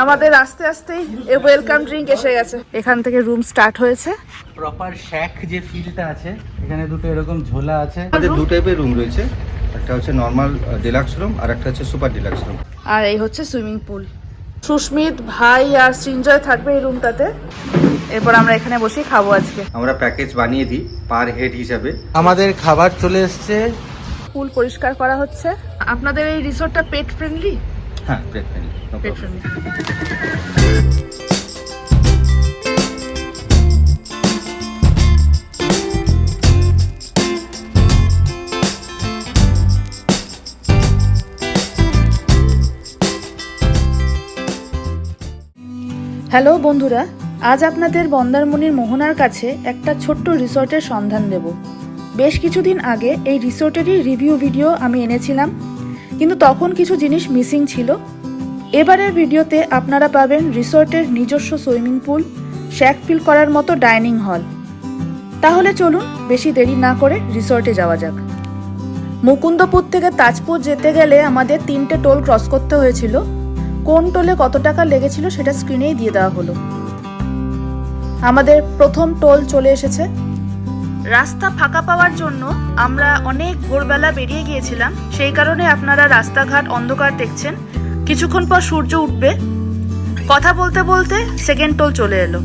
আমাদের আস্তে আস্তেই welcome drink এসে গেছে। এখান থেকে রুম স্টার্ট হয়েছে। প্রপার শ্যাক যে ফিলটা আছে এখানে দুটো এরকম ঝোলা আছে। আমাদের দু টাইপের রুম রয়েছে। একটা হচ্ছে নর্মাল ডিলাক্স রুম আর একটা হচ্ছে সুপার ডিলাক্স রুম আর এই হচ্ছে সুইমিং পুল সুস্মিত ভাই আর সৃঞ্জয় থাকবে এই রুমটাতে এরপর আমরা এখানে বসেই খাব আজকে। আমরা প্যাকেজ বানিয়ে দিই পার হেড হিসাবে। আমাদের খাবার চলে এসছে। পুল পরিষ্কার করা হচ্ছে। আপনাদের এই রিসোর্টটা পেট ফ্রেন্ডলি হ্যাঁ পেট ফ্রেন্ডলি হ্যালো বন্ধুরা। আজ আপনাদের মন্দারমণির মোহনার কাছে একটা ছোট্ট রিসর্টের সন্ধান দেব। বেশ কিছুদিন আগে এই রিসর্টেরই রিভিউ ভিডিও আমি এনেছিলাম কিন্তু তখন কিছু জিনিস মিসিং ছিল। এবারের ভিডিওতে আপনারা পাবেন রিসর্টের নিজস্ব সুইমিং পুল শ্যাক ফিল করার মতো ডাইনিং হল। তাহলে চলুন বেশি দেরি না করে রিসর্টে যাওয়া যাক। মুকুন্দপুর থেকে তাজপুর যেতে গেলে আমাদের তিনটে টোল ক্রস করতে হয়েছিল। কোন টোলে কত টাকা লেগেছিল সেটা স্ক্রিনেই দিয়ে দেওয়া হলো। আমাদের প্রথম টোল চলে এসেছে। রাস্তা ফাঁকা পাওয়ার জন্য আমরা অনেক ভোরবেলা বেরিয়ে গিয়েছিলাম। সেই কারণে আপনারা রাস্তাঘাট অন্ধকার দেখছেন। কিছুক্ষণ পর সূর্য উঠবে। কথা বলতে বলতে সেকেন্ড টোল চলে এলো।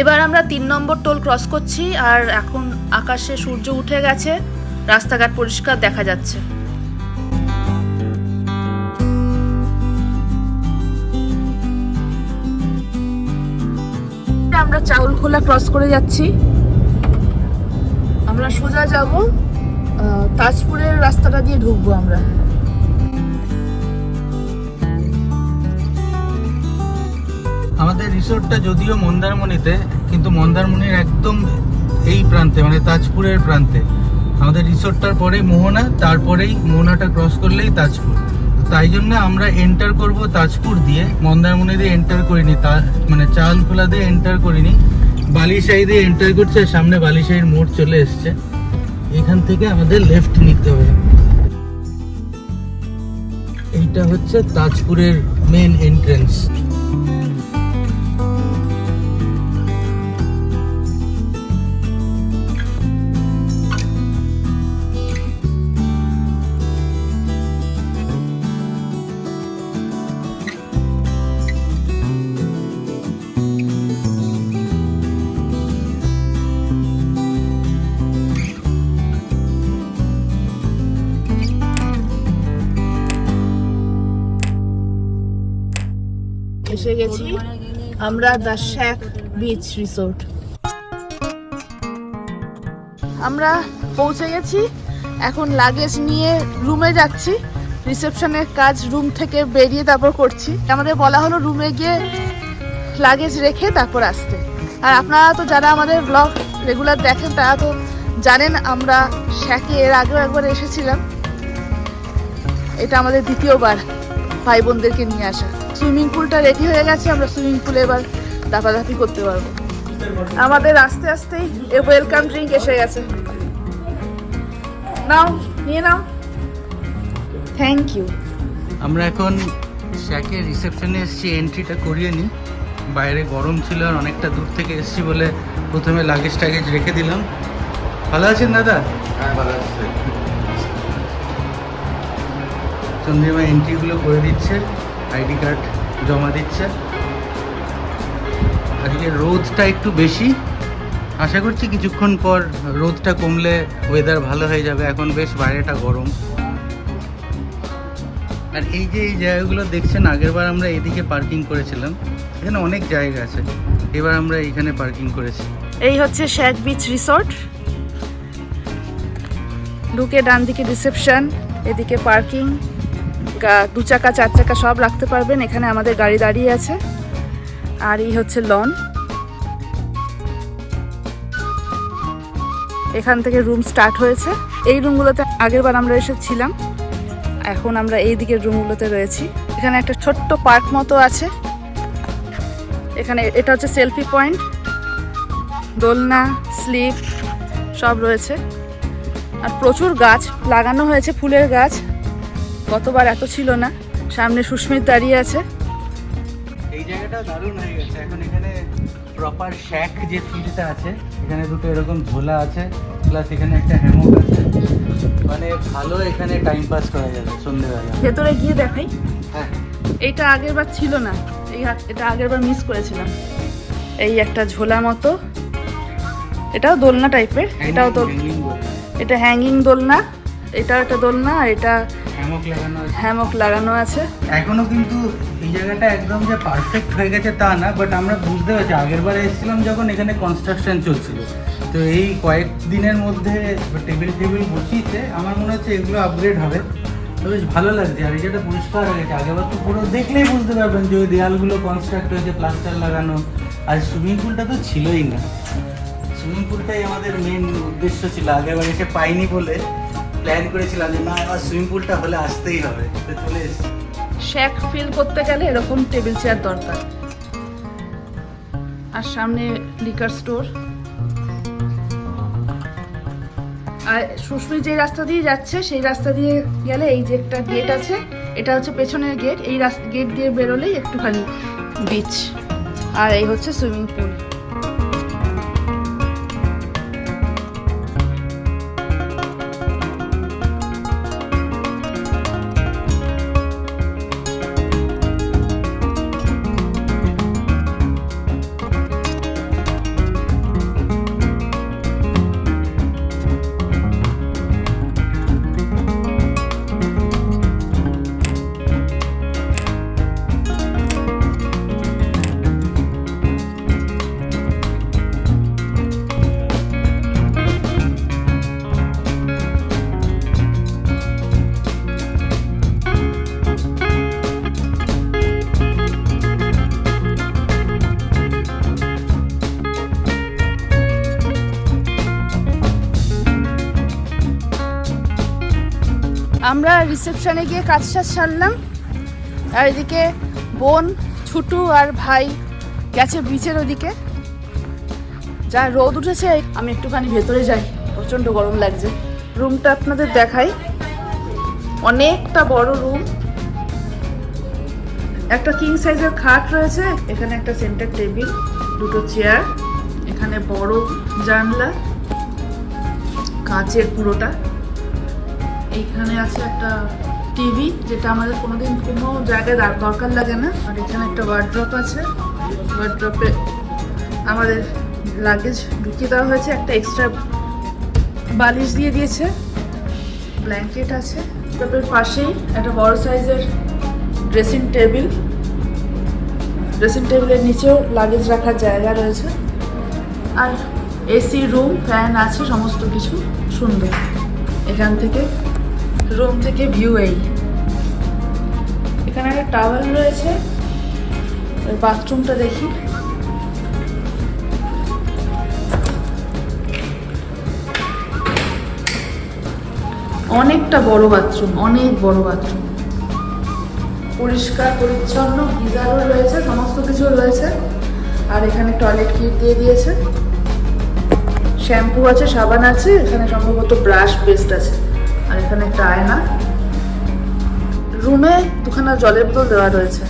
এবার আমরা তিন নম্বর টোল ক্রস করছি, আর এখন আকাশে সূর্য উঠে গেছে, রাস্তাঘাট পরিষ্কার দেখা যাচ্ছে। আমরা চাউল খোলা ক্রস করে যাচ্ছি। আমরা সোজা যাব তাজপুরের রাস্তাটা দিয়ে ঢুকবো আমরা। আমাদের রিসোর্টটা যদিও মন্দারমণিতে, কিন্তু মন্দারমণির একদম এই প্রান্তে মানে তাজপুরের প্রান্তে। আমাদের রিসোর্টটার পরেই মোহনা, তারপরেই মোহনাটা ক্রস করলেই তাজপুর। তাই জন্য আমরা এন্টার করব তাজপুর দিয়ে। মন্দারমণি দিয়ে এন্টার করিনি, তা মানে চাল খোলা দিয়ে এন্টার করিনি। বালিশাহী দিয়ে এন্টার করছে সামনে বালিশাহীর মোড় চলে এসছে। এখান থেকে আমাদের লেফট নিতে হবে। এইটা হচ্ছে তাজপুরের মেন এন্ট্রেন্স আমরা দ্য শ্যাক বিচ রিসোর্ট। আমরা পৌঁছে গেছি। এখন লাগেজ নিয়ে রুমে যাচ্ছি। রিসেপশনের কাজ রুম থেকে বেরিয়ে তারপর করছি। আমাদের বলা হলো রুমে গিয়ে লাগেজ রেখে তারপর আসতে। আর আপনারা তো যারা আমাদের ব্লগ রেগুলার দেখেন, তারা তো জানেন আমরা শ্যাকে এর আগেও একবার এসেছিলাম। এটা আমাদের দ্বিতীয়বার ভাই বোনদেরকে নিয়ে আসা। সুইমিং পুলটা রেডি হয়ে গেছে আমরা সুইমিং পুলে এবার দাপাদাপি করতে পারব। আমাদের আস্তে আস্তেই ওয়েলকাম ড্রিঙ্ক এসে গেছে। নাও নিয়ে নাও। থ্যাংক ইউ আমরা এখন শ্যাকের রিসেপশনে এসেছি এন্ট্রিটা করিয়ে নিই। বাইরে গরম ছিল আর অনেকটা দূর থেকে এসেছি বলে প্রথমে লাগেজ টাগেজ রেখে দিলাম। ভালো আছেন দাদা? হ্যাঁ ভালো আছে। চন্দ্রিমা এন্ট্রিগুলো করে দিচ্ছে আইডি কার্ড। জমা দিচ্ছে। আজকে রোদটা একটু বেশি। আশা করছি কিছুক্ষণ পর রোদটা কমলে ওয়েদার ভালো হয়ে যাবে। এখন বেশ বাইরেটা গরম। আর এই যে এই জায়গাগুলো দেখছেন, আগেরবার আমরা এদিকে পার্কিং করেছিলাম। এখানে অনেক জায়গা আছে। এবার আমরা এইখানে পার্কিং করেছি। এই হচ্ছে শ্যাক বিচ রিসর্ট। ঢুকে ডান দিকে রিসেপশন, এদিকে পার্কিং দু চাকা, চার চাকা সব রাখতে পারবেন। এখানে আমাদের গাড়ি দাঁড়িয়ে আছে। আর এই হচ্ছে লন। এখান থেকে রুম স্টার্ট হয়েছে। এই রুমগুলোতে আগের বার আমরা এসেছিলাম। এখন আমরা এই দিকের রুমগুলোতে রয়েছি। এখানে একটা ছোট্ট পার্ক মতো আছে। এখানে এটা হচ্ছে সেলফি পয়েন্ট। দোলনা, স্লিপ সব রয়েছে। আর প্রচুর গাছ লাগানো হয়েছে, ফুলের গাছ। গতবার এত ছিল না। সামনে সুস্মিত দাঁড়িয়ে আছে। এই জায়গাটা দারুণ হয়ে গেছে। এখন এখানে প্রপার শ্যাক যে ফিলটা আছে এখানে দুটো এরকম ঝোলা আছে প্লাস এখানে একটা হ্যামক আছে। মানে ভালো এখানে টাইম পাস করা যাবে সন্ধ্যেবেলা ভেতরে গিয়ে দেখাই। হ্যাঁ। এইটা আগের বার ছিল না। এই এটা আগের বার মিস করেছিলাম। এই একটা ঝোলা মতো। এটাও দোলনা টাইপের এটাও দোল এটা হ্যাঙ্গিং দোলনা। এটাও একটা দোলনা। আর এটা হ্যামক লাগানো আছে। হ্যামক লাগানো আছে। এখনও কিন্তু এই জায়গাটা একদম যে পারফেক্ট হয়ে গেছে তা না বাট আমরা বুঝতে পারছি। আগের বার এসেছিলাম যখন এখানে কনস্ট্রাকশন চলছিল। তো এই কয়েক দিনের মধ্যে টেবিল টেবিল বসিয়েছে আমার মনে হচ্ছে এগুলো আপগ্রেড হবে। তো বেশ ভালো লাগছে। আর এই জায়গাটা পরিষ্কার হয়ে গেছে। আগেবার তো পুরো দেখলেই বুঝতে পারবেন যে ওই দেয়ালগুলো কনস্ট্রাক্ট হয়েছে প্লাস্টার লাগানো। আর সুইমিং পুলটা তো ছিলই না। সুইমিং পুলটাই আমাদের মেন উদ্দেশ্য ছিল। আগেবার এসে পাইনি বলে। প্ল্যান করেছিলাম যে, না, এবার সুইমিং পুলটা হলে আসতেই হবে। চলে এসেছি। শ্যাক ফিল করতে গেলে এরকম টেবিল চেয়ার দরকার। আর সামনে লিকার স্টোর আর সুস্মি যে রাস্তা দিয়ে যাচ্ছে, সেই রাস্তা দিয়ে গেলে এই যে একটা গেট আছে, এটা হচ্ছে পেছনের গেট এই গেট দিয়ে বেরোলেই একটুখানি বিচ আর এই হচ্ছে সুইমিং পুল আমরা রিসেপশনে গিয়ে কাজ টাজ সারলাম। আর এদিকে বোন, ছুটু আর ভাই গেছে বিচের ওদিকে। যা রোদ উঠেছে, আমি একটুখানি ভেতরে যাই। প্রচণ্ড গরম লাগছে। রুমটা আপনাদের দেখাই। অনেকটা বড় রুম একটা কিং সাইজের খাট রয়েছে, এখানে একটা সেন্টার টেবিল দুটো চেয়ার এখানে বড় জানলা, কাঁচের পুরোটা। এইখানে আছে একটা টিভি যেটা আমাদের কোনোদিন কোনো জায়গায় দার- দরকার লাগে না। আর এখানে একটা ওয়ার্ড্রপ আছে। ওয়ার্ড্রপে আমাদের লাগেজ ঢুকিয়ে দেওয়া হয়েছে। একটা এক্সট্রা বালিশ দিয়ে দিয়েছে। ব্ল্যাঙ্কেট আছে। ওয়ার্ড্রপের পাশেই একটা বড় সাইজের ড্রেসিং টেবিল ড্রেসিং টেবিলের নিচেও লাগেজ রাখার জায়গা রয়েছে। আর এসি রুম ফ্যান আছে, সমস্ত কিছু সুন্দর। এখান থেকে রুম থেকে ভিউ এই। এখানে একটা টাওয়েল রয়েছে। বাথরুমটা দেখি। অনেকটা বড় বাথরুম অনেক বড় বাথরুম পরিষ্কার, পরিচ্ছন্ন, গিজারও রয়েছে, সমস্ত কিছু রয়েছে। আর এখানে টয়লেট কিট দিয়ে দিয়েছে। শ্যাম্পু আছে, সাবান আছে, এখানে সম্ভবত ব্রাশ পেস্ট আছে। আর এখানে একটা আয়না। রুমে দুখানা জলের বোতল দেওয়া রয়েছে।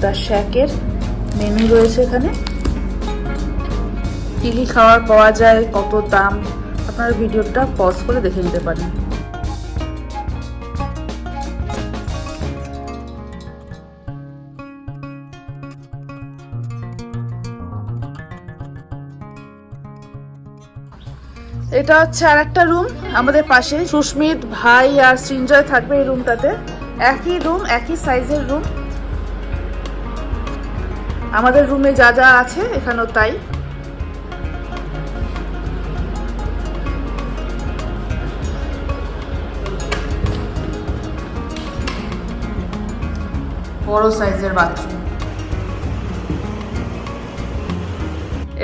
দ্য শ্যাকের মেনু রয়েছে এখানে। কী কী পাওয়া যায়, কত দাম, আপনারা ভিডিওটা পজ করে দেখে নিতে পারেন। এটা হচ্ছে আর একটা রুম আমাদের পাশে। সুস্মিত ভাই আর সৃঞ্জয় থাকবে এই রুমটাতে একই রুম একই সাইজের রুম আমাদের রুমে যা যা আছে, এখানেও তাই। বড় সাইজের বাথরুম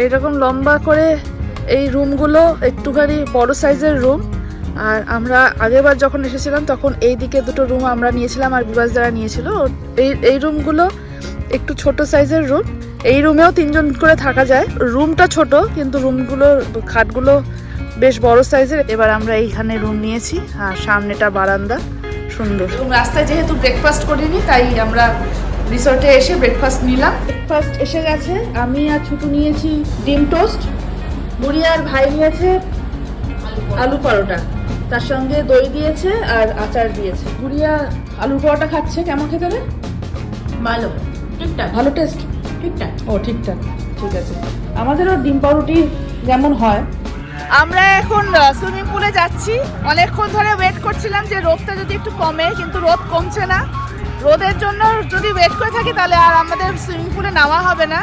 এইরকম লম্বা করে এই রুমগুলো একটুখানি বড় সাইজের রুম আর আমরা আগেরবার যখন এসেছিলাম তখন এই দিকে দুটো রুম আমরা নিয়েছিলাম আর বিবাস দ্বারা নিয়েছিল। এই এই রুমগুলো একটু ছোট সাইজের রুম এই রুমেও তিনজন করে থাকা যায়। রুমটা ছোট কিন্তু রুমগুলো খাটগুলো বেশ বড় সাইজের এবার আমরা এইখানে রুম নিয়েছি আর সামনেটা বারান্দা। সুন্দর। এবং রাস্তায় যেহেতু ব্রেকফাস্ট করিনি তাই আমরা রিসর্টে এসে ব্রেকফাস্ট নিলাম। ব্রেকফাস্ট এসে গেছে। আমি আর ছুটু নিয়েছি ডিম টোস্ট বুড়ি আর ভাই নিয়েছে আলু পরোটা। তার সঙ্গে দই দিয়েছে আর আচার দিয়েছে। গুড়িয়া আলুর পরোটা খাচ্ছে কেমন খেতে রে? ভালো। ঠিকঠাক। ভালো টেস্ট ঠিকঠাক। ও ঠিকঠাক। ঠিক আছে। আমাদেরও ডিম পাউরুটি যেমন হয়। আমরা এখন সুইমিং পুলে যাচ্ছি। অনেকক্ষণ ধরে ওয়েট করছিলাম যে রোদটা যদি একটু কমে কিন্তু রোদ কমছে না। রোদের জন্য যদি ওয়েট করে থাকি তাহলে আর আমাদের সুইমিং পুলে নামা হবে না।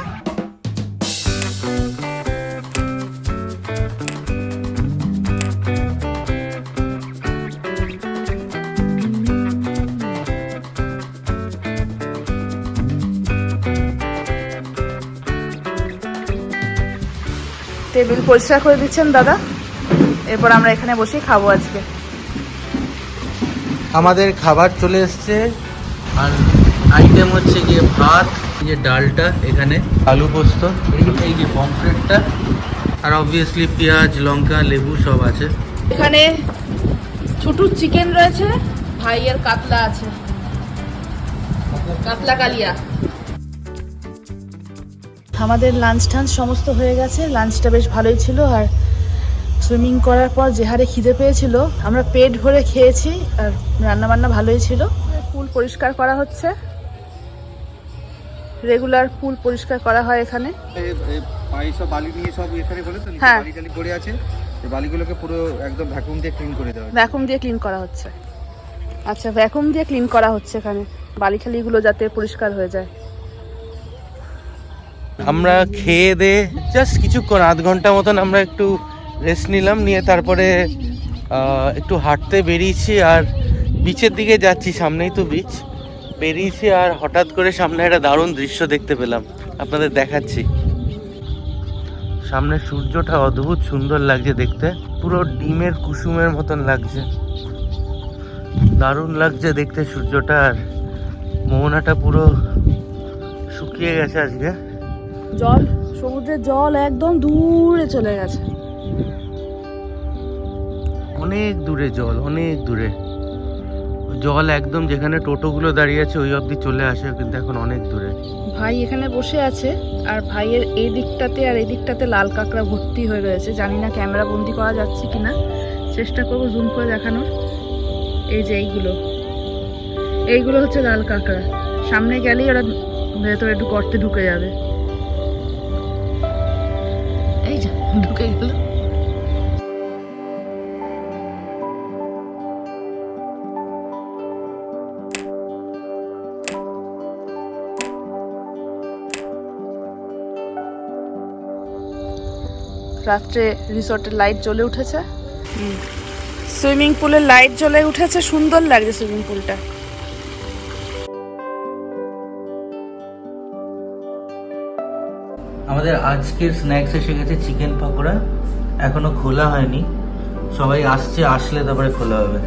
টেবিল পরিষ্কার করে দিচ্ছেন দাদা। এরপর আমরা এখানে বসেই খাব আজকে। আমাদের খাবার চলে এসছে। আর আইটেম হচ্ছে গিয়ে ভাত যে ডালটা এখানে আলু পোস্ত এই এই যে পমফ্রেটটা আর অবভিয়াসলি পেঁয়াজ লঙ্কা লেবু সব আছে। এখানে ছোটু চিকেন রয়েছে ভাইয়ের কাতলা আছে। কাতলা কালিয়া। আমাদের লাঞ্চ টাঞ্চ সমস্ত হয়ে গেছে। লাঞ্চটা বেশ ভালোই ছিল আর সুইমিং করার পর যে হারে খিদে পেয়েছিল আমরা পেট ভরে খেয়েছি আর রান্না বান্না ভালোই ছিল। পুল পরিষ্কার করা হচ্ছে। রেগুলার পুল পরিষ্কার করা হয় এখানে। সব বালি নিয়ে সব এখানে বলে তো হ্যাঁ। বালি পড়ে আছে। এই বালিগুলোকে পুরো একদম ভ্যাকুম দিয়ে ক্লিন করে দেওয়া ভ্যাকুম দিয়ে ক্লিন করা হচ্ছে। আচ্ছা ভ্যাকুম দিয়ে ক্লিন করা হচ্ছে এখানে। বালিখালিগুলো যাতে পরিষ্কার হয়ে যায়। আমরা খেয়ে দে জাস্ট কিছুক্ষণ, আধ ঘণ্টা মতন আমরা একটু রেস্ট নিলাম, নিয়ে তারপরে একটু হাঁটতে বেরিয়েছি আর বিচের দিকে যাচ্ছি, সামনেই তো বিচ বেরিয়েছি আর হঠাৎ করে সামনে একটা দারুণ দৃশ্য দেখতে পেলাম, আপনাদের দেখাচ্ছি। সামনে সূর্যটা অদ্ভুত সুন্দর লাগছে দেখতে, পুরো ডিমের কুসুমের মতন লাগছে। দারুণ লাগছে দেখতে সূর্যটা আর মোহনাটা পুরো শুকিয়ে গেছে আজকে। জল সমুদ্রের জল একদম দূরে চলে গেছে। অনেক দূরে জল অনেক দূরে। জল একদম যেখানে টোটোগুলো দাঁড়িয়ে আছে ওই অবধি চলে আসে কিন্তু এখন অনেক দূরে। ভাই এখানে বসে আছে আর ভাইয়ের এই দিকটাতে আর এই দিকটাতে লাল কাঁকড়া ভর্তি হয়ে রয়েছে। জানি না ক্যামেরা বন্দি করা যাচ্ছে কিনা চেষ্টা করব জুম করে দেখানোর। এই যে এইগুলো। এইগুলো হচ্ছে লাল কাঁকড়া। সামনে গেলেই ওরা ভেতরে একটু গর্তে ঢুকে যাবে। ঢুকে গেল। রাত্রে রিসর্টের লাইট জ্বলে উঠেছে। সুইমিং পুলের লাইট জ্বলে উঠেছে, সুন্দর লাগছে সুইমিং পুলটা আমাদের আজকের স্ন্যাক্স এসে গেছে চিকেন পকোড়া। এখনও খোলা হয়নি। সবাই আসছে, আসলে তারপরে খোলা হবে।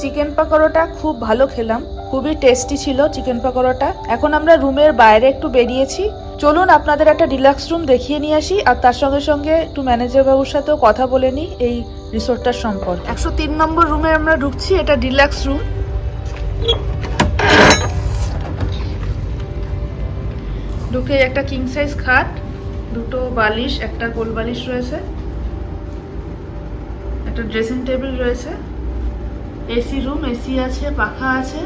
চিকেন পাকোড়াটা খুব ভালো খেলাম। খুবই টেস্টি ছিল চিকেন পাকোড়াটা। এখন আমরা রুমের বাইরে একটু বেরিয়েছি। চলুন আপনাদের একটা ডিলাক্স রুম দেখিয়ে নিয়ে আসি, আর তার সঙ্গে সঙ্গে একটু ম্যানেজার বাবুর সাথেও কথা বলে নিই এই রিসোর্টটার সম্পর্কে। একশো তিন নম্বর রুমে আমরা ঢুকছি, এটা ডিলাক্স রুম ঢুকে একটা কিং সাইজ খাট। দুটো বালিশ, একটা গোল বালিশ রয়েছে, একটা ড্রেসিং টেবিল রয়েছে এসি রুম এসি আছে, পাখা আছে,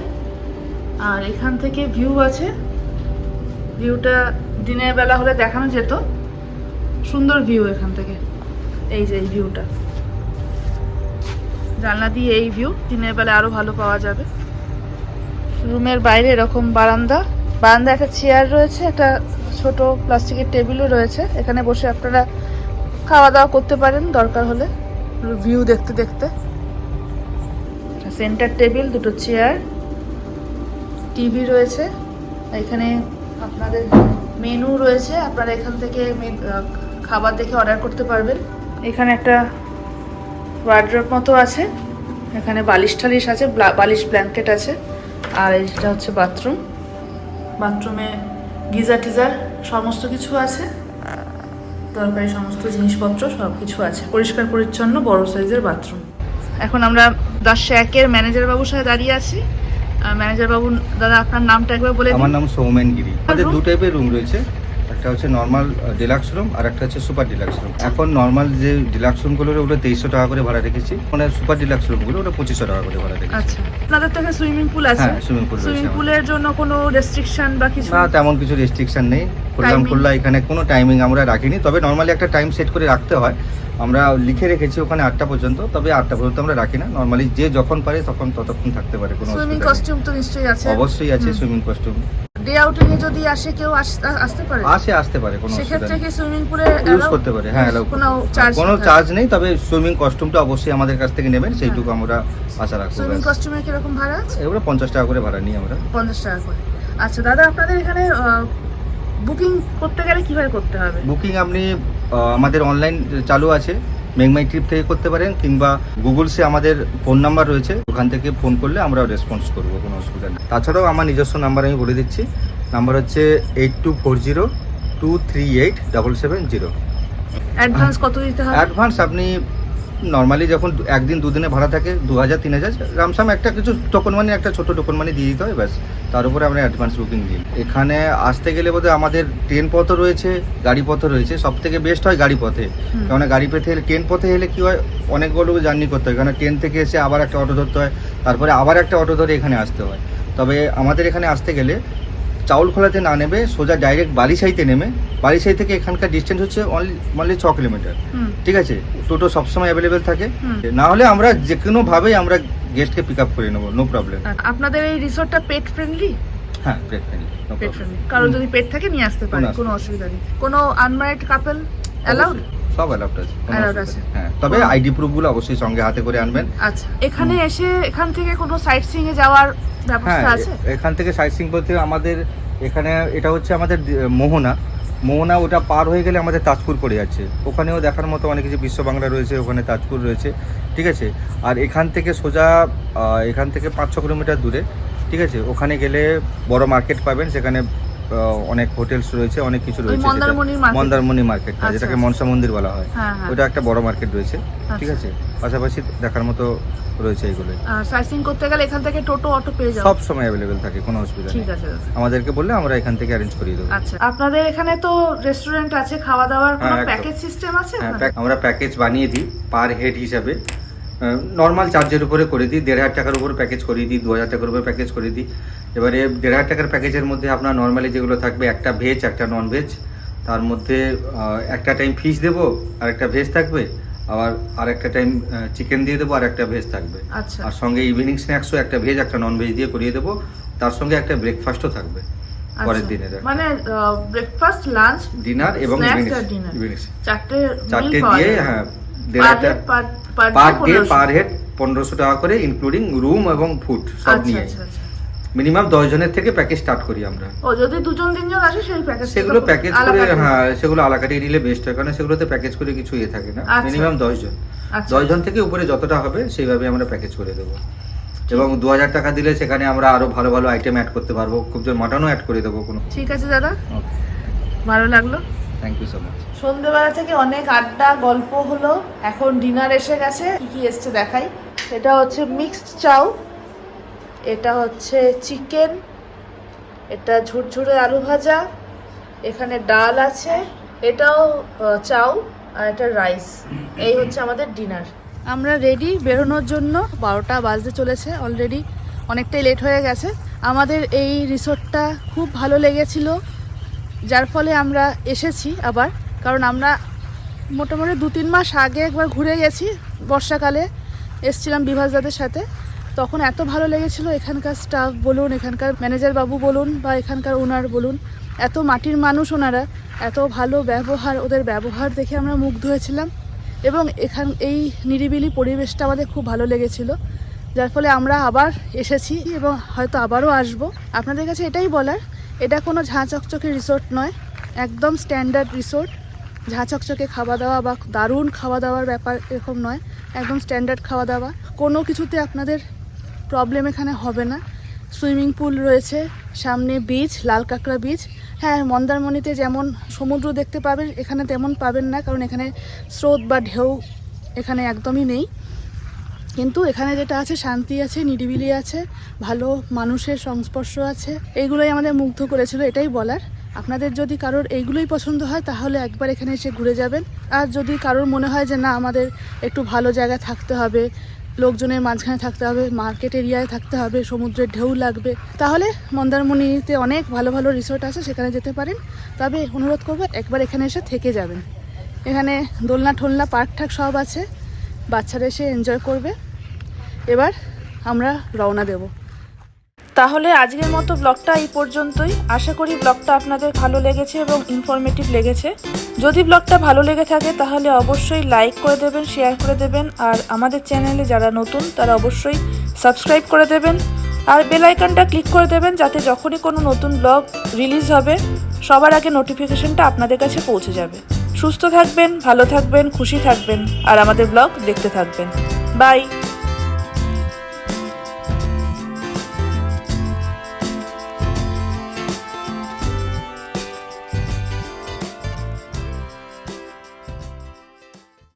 আর এখান থেকে ভিউ আছে। ভিউটা দিনের বেলা হলে দেখানো যেত, সুন্দর ভিউ এখান থেকে, এই যে এই ভিউটা জানলা দিয়ে এই ভিউ দিনের বেলা আরও ভালো পাওয়া যাবে। রুমের বাইরে এরকম বারান্দা বারান্দা একটা চেয়ার রয়েছে, একটা ছোট প্লাস্টিকের টেবিলও রয়েছে। এখানে বসে আপনারা খাওয়া দাওয়া করতে পারেন, দরকার হলে। ভিউ দেখতে দেখতে। সেন্টার টেবিল দুটো চেয়ার টিভি রয়েছে। এখানে আপনাদের মেনু রয়েছে, আপনারা এখান থেকে খাবার দেখে অর্ডার করতে পারবেন। এখানে একটা ওয়ার্ড্রপ মতো আছে। এখানে বালিশ টালিশ আছে, ব্লা- বালিশ ব্ল্যাঙ্কেট আছে। আর এইটা হচ্ছে বাথরুম বাথরুমে গিজার টিজার সমস্ত কিছু আছে দরকারি সমস্ত জিনিসপত্র সব কিছু আছে। পরিষ্কার পরিচ্ছন্ন বড় সাইজের বাথরুম। এখন আমরা দশ একের ম্যানেজার বাবুর সাথে দাঁড়িয়ে আছি। ম্যানেজার বাবু দাদা আপনার নামটা একবার বলে আমার নাম সৌমেন গিরি। আমাদের দু টাইপের রুম রয়েছে। একটা হচ্ছে নর্মাল ডিলাক্স রুম আর একটা হচ্ছে সুপার ডিলাক্স রুম এখন নর্মাল যে ডিলাক্স রুমগুলো ওটা তেইশশো টাকা করে ভাড়া রেখেছি। মানে সুপার ডিলাক্স রুমগুলো ওটা পঁচিশশো টাকা করে ভাড়া রেখেছি। আচ্ছা। আপনাদের তো সুইমিং পুল আছে। হ্যাঁ সুইমিং পুল সুইমিং পুলের জন্য কোনো রেস্ট্রিকশন বা কিছু? না তেমন কিছু রেস্ট্রিকশন নেই। খুললাম খুললা এখানে কোনো টাইমিং আমরা রাখিনি। তবে নর্মালি একটা টাইম সেট করে রাখতে হয়। আমরা লিখে রেখেছি ওখানে আটটা পর্যন্ত তবে আটটা পর্যন্ত আমরা রাখি না। নর্মালি যে যখন পারে তখন ততক্ষণ থাকতে পারে কোনো সুইমিং কস্টিউম তো নিশ্চয়ই আছে। অবশ্যই আছে সুইমিং কস্টিউম ডে আউটিং এ যদি আসে কেউ আস- আসতে পারে? আসে আসতে পারে কোনো সেক্ষেত্রে কি সুইমিং পুলে ইউজ করতে পারে হ্যাঁ কোনো চার্জ কোনো চার্জ নেই তবে সুইমিং কস্টিউমটা অবশ্যই আমাদের কাছ থেকে নেবেন সেইটুকু আমরা আশা রাখব সুইমিং ব্যাস। কস্টিউমের কীরকম ভাড়া আছে? এগুলো পঞ্চাশ টাকা করে ভাড়া নিই আমরা। পঞ্চাশ টাকা করে। আচ্ছা দাদা আপনাদের এখানে বুকিং করতে গেলে কীভাবে করতে হবে? বুকিং আপনি আমাদের অনলাইন চালু আছে। মেঘমাই ট্রিপ থেকে করতে পারেন কিংবা গুগলসে আমাদের ফোন নাম্বার রয়েছে ওখান থেকে ফোন করলে আমরা রেসপন্স করব কোনো অসুবিধা নেই। তাছাড়াও আমার নিজস্ব নাম্বার আমি বলে দিচ্ছি। নাম্বার হচ্ছে eight two four zero two three eight double seven zero advance কত দিতে হবে অ্যাডভান্স আপনি নর্মালি যখন একদিন দুদিনে ভাড়া থাকে দু হাজার তিন হাজার রামসাম একটা কিছু টোকন মানি একটা ছোট টোকন মানি দিয়ে দিতে হয় ব্যাস। তার উপরে আমরা অ্যাডভান্স বুকিং দিই। এখানে আসতে গেলে বোধহয় আমাদের ট্রেন পথও রয়েছে গাড়ি পথও রয়েছে। সব থেকে বেস্ট হয় গাড়ি পথে। কেননা গাড়ি পথে এলে ট্রেন পথে এলে কি হয় অনেকগুলো জার্নি করতে হয়। কারণ ট্রেন থেকে এসে আবার একটা অটো ধরতে হয় তারপরে আবার একটা অটো ধরে এখানে আসতে হয়। তবে আমাদের এখানে আসতে গেলে চাউলখোলাতে না নেবে সোজা ডাইরেক্ট বালিশাইতে নেমে বালিশাই থেকে এখানকার ডিস্টেন্স হচ্ছে অনলি অনলি ছ কিলোমিটার ঠিক আছে? টোটো সবসময় অ্যাভেলেবেল থাকে। না হলে আমরা যে কোনোভাবেই আমরা গেস্টকে পিক আপ করে নেব নো প্রবলেম আপনাদের এই রিসোর্টটা পেট ফ্রেন্ডলি হ্যাঁ পেট ফ্রেন্ডলি কারণ যদি পেট থাকে নিয়ে আসতে পারে কোনো কোনো অসুবিধা নেই। কোনো আনম্যারিড কাপল অ্যালাউড সব অ্যালাউড আছে। হ্যাঁ তবে আইডি প্রুফগুলো অবশ্যই সঙ্গে হাতে করে আনবেন। আচ্ছা এখানে এসে এখান থেকে কোনো সাইট সিং এ যাওয়ার হ্যাঁ ব্যবস্থা আছে এখান থেকে সাইট সিং বলতে আমাদের এখানে এটা হচ্ছে আমাদের মোহনা। মোহনা ওটা পার হয়ে গেলে আমাদের তাজপুর পড়ে যাচ্ছে। ওখানেও দেখার মতো অনেক কিছু বিশ্ব বাংলা রয়েছে ওখানে তাজপুর রয়েছে ঠিক আছে? আর এখান থেকে সোজা এখান থেকে পাঁচ ছ কিলোমিটার দূরে ঠিক আছে? ওখানে গেলে বড় মার্কেট পাবেন সেখানে অনেক হোটেলস রয়েছে অনেক কিছু রয়েছে? মন্দারমণি মার্কেট আচ্ছা, যেটাকে আচ্ছা। মনসা মন্দির বলা হয়। হ্যাঁ হ্যাঁ। ওটা একটা বড় মার্কেট রয়েছে ঠিক আচ্ছা। আছে? পাশাপাশি দেখার মতো রয়েছে এইগুলো আর করতে গেলে এখান থেকে টোটো অটো পেয়ে যাব সব সময় অ্যাভেলেবেল থাকে কোনো অসুবিধা নেই। ঠিক আছে আমাদেরকে বললে আমরা এখান থেকে অ্যারেঞ্জ করিয়ে দেবো। আচ্ছা। আপনাদের এখানে তো রেস্টুরেন্ট আছে খাওয়া দাওয়ার কোনো হ্যাঁ, প্যাকেজ সিস্টেম আছে হ্যাঁ আমরা প্যাকেজ বানিয়ে দিই পার হেড হিসাবে। নর্মাল চার্জের উপরে করে দিই দেড় হাজার টাকার উপর প্যাকেজ করিয়ে দিই দু হাজার টাকার উপরে প্যাকেজ করে দিই। এবারে দেড় হাজার টাকার প্যাকেজের মধ্যে আপনার নর্মালি যেগুলো থাকবে একটা ভেজ একটা নন ভেজ তার মধ্যে একটা টাইম ফিশ দেবো আর একটা ভেজ থাকবে। আবার আর একটা টাইম চিকেন দিয়ে দেবো আর একটা ভেজ থাকবে। আচ্ছা। আর সঙ্গে ইভিনিং স্ন্যাক্সও একটা ভেজ একটা নন ভেজ দিয়ে করিয়ে দেবো। তার সঙ্গে একটা ব্রেকফাস্টও থাকবে পরের আচ্ছা। দিনের মানে ব্রেকফাস্ট লাঞ্চ ডিনার এবং ইভিনিং চারটে চারটে দিয়ে হ্যাঁ দেড় হাজার পার ডে পার হেড পনেরোশো। টাকা করে ইনক্লুডিং রুম এবং ফুড সব আচ্ছা নিয়ে। আচ্ছা আচ্ছা। মিনিমাম দশ জনের থেকে প্যাকেজ স্টার্ট করি আমরা। ও যদি দুজন তিনজন আসে সেই প্যাকেজ সেগুলো প্যাকেজ করে হ্যাঁ সেগুলো আলাকাটি নিলে বেস্ট হয় কারণ সেগুলোতে প্যাকেজ করে কিছু ইয়ে থাকে না। আচ্ছা। মিনিমাম দশ জন আচ্ছা। দশ জন থেকে উপরে যতটা হবে সেইভাবে আমরা প্যাকেজ করে দেবো। এবং দু হাজার টাকা দিলে সেখানে আমরা আরও ভালো ভালো আইটেম অ্যাড করতে পারব। খুব জন মাটনও অ্যাড করে দেবো কোনো। ঠিক আছে দাদা। ভালো লাগল। থ্যাংক ইউ সো মাচ সন্ধ্যেবেলা থেকে অনেক আড্ডা গল্প হলো। এখন ডিনার এসে গেছে। কি কি এসছে দেখাই? এটা হচ্ছে মিক্সড চাউ। এটা হচ্ছে চিকেন, এটা ঝুরঝুরে আলু ভাজা, এখানে ডাল আছে, এটাও চাউ আর এটা রাইস। এই হচ্ছে আমাদের ডিনার। আমরা রেডি বেরোনোর জন্য। বারোটা বাজতে চলেছে অলরেডি, অনেকটাই লেট হয়ে গেছে। আমাদের এই রিসোর্টটা খুব ভালো লেগেছিল, যার ফলে আমরা এসেছি আবার, কারণ আমরা মোটামুটি দু তিন মাস আগে একবার ঘুরে গেছি বর্ষাকালে। এসছিলাম বিভাসদাদের সাথে। তখন এত ভালো লেগেছিল এখানকার স্টাফ বলুন, এখানকার ম্যানেজার বাবু বলুন বা এখানকার ওনার বলুন, এত মাটির মানুষ ওনারা, এত ভালো ব্যবহার, ওদের ব্যবহার দেখে আমরা মুগ্ধ হয়েছিলাম এবং এখান, এই নিরিবিলি পরিবেশটা আমাদের খুব ভালো লেগেছিল। যার ফলে আমরা আবার এসেছি এবং হয়তো আবারও আসব। আপনাদের কাছে এটাই বলার, এটা কোনো ঝাঁ চকচকে রিসোর্ট নয়, একদম স্ট্যান্ডার্ড রিসোর্ট ঝাঁ চকচকে খাওয়া দাওয়া বা দারুণ খাওয়া দাওয়ার ব্যাপার এরকম নয়, একদম স্ট্যান্ডার্ড খাওয়া দাওয়া। কোনো কিছুতে আপনাদের প্রবলেম এখানে হবে না। সুইমিং পুল রয়েছে, সামনে বিচ লাল কাঁকড়া বিচ হ্যাঁ মন্দারমণিতে যেমন সমুদ্র দেখতে পাবেন এখানে তেমন পাবেন না, কারণ এখানে স্রোত বা ঢেউ এখানে একদমই নেই। কিন্তু এখানে যেটা আছে, শান্তি আছে, নিরিবিলি আছে, ভালো মানুষের সংস্পর্শ আছে। এইগুলোই আমাদের মুগ্ধ করেছিল, এটাই বলার। আপনাদের যদি কারোর এইগুলোই পছন্দ হয়, তাহলে একবার এখানে এসে ঘুরে যাবেন। আর যদি কারোর মনে হয় যে, না, আমাদের একটু ভালো জায়গায় থাকতে হবে লোকজনের মাঝখানে থাকতে হবে মার্কেট এরিয়ায় থাকতে হবে, সমুদ্রের ঢেউ লাগবে। তাহলে মন্দারমণিতে অনেক ভালো ভালো রিসোর্ট আছে, সেখানে যেতে পারেন। তবে অনুরোধ করব, একবার এখানে এসে থেকে যাবেন। এখানে দোলনা ঠোলনা, পার্ক ঠাক সব আছে। বাচ্চারা এসে এনজয় করবে। এবার আমরা রওনা দেব। তাহলে আজকের মতো ব্লগটা এই পর্যন্তই। আশা করি ব্লগটা আপনাদের ভালো লেগেছে এবং ইনফরমেটিভ লেগেছে। যদি ব্লগটা ভালো লেগে থাকে, তাহলে অবশ্যই লাইক করে দেবেন শেয়ার করে দেবেন, আর আমাদের চ্যানেলে যারা নতুন, তারা অবশ্যই সাবস্ক্রাইব করে দেবেন, আর বেল আইকনটা ক্লিক করে দেবেন, যাতে যখনই কোনো নতুন ব্লগ রিলিজ হবে, সবার আগে নোটিফিকেশনটা আপনাদের কাছে পৌঁছে যাবে। সুস্থ থাকবেন, ভালো থাকবেন, খুশি থাকবেন, আর আমাদের ব্লগ দেখতে থাকবেন। বাই